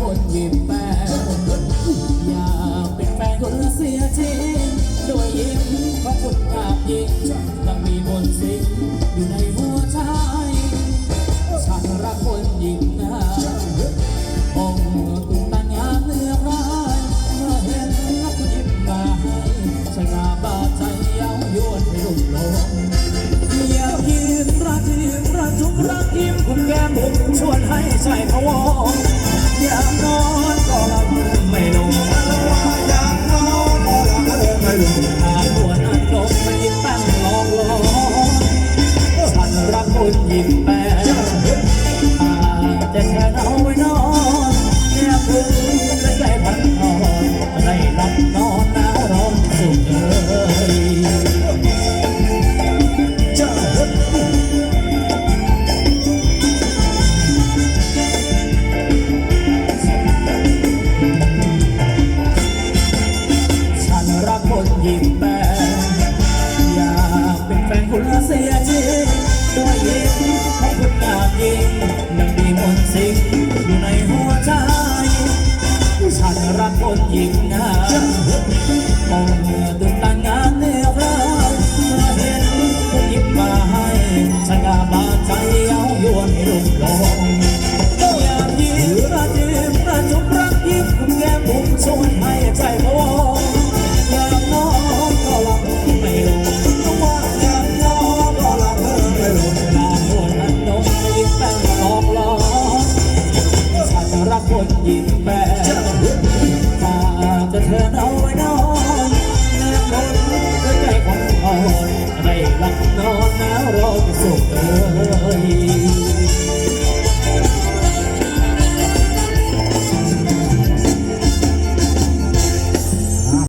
คนยิ้มแป้นอยากเป็นแฟนคนเสียทีด้วยยิ้มของคนกาบยิงต้องมีมนต์สิ่งอยู่ในหัวใจ ฉันรักคนยิ้มนะองค์ตุ้งตันยานเนื้อร้ายเมื่อเห็นรักคนยิ้มมาให้ชะนาบาดใจเย้ายนให้ลุ่มหลงอยากยิ้มรักยิ้มรักทุกรักยิ้มคุณแก้มผมชวนให้ใจพะวง อยากนอนก็หลับไม่ลงอยากนอนก็หลับไม่ลง สิงอยู่ในหัวใจ ฉันรักคนหญิงงนะมองตื่นตางานเนียร้ายเราเห็นคุณยิ้มาให้ ฉันกาบาดใจเย้ายวนให้ลุกหลง เธอเอาไว้นอนแนบลงด้วยใจของอ่อนได้หลับนอนแล้วรอจะสุขเออ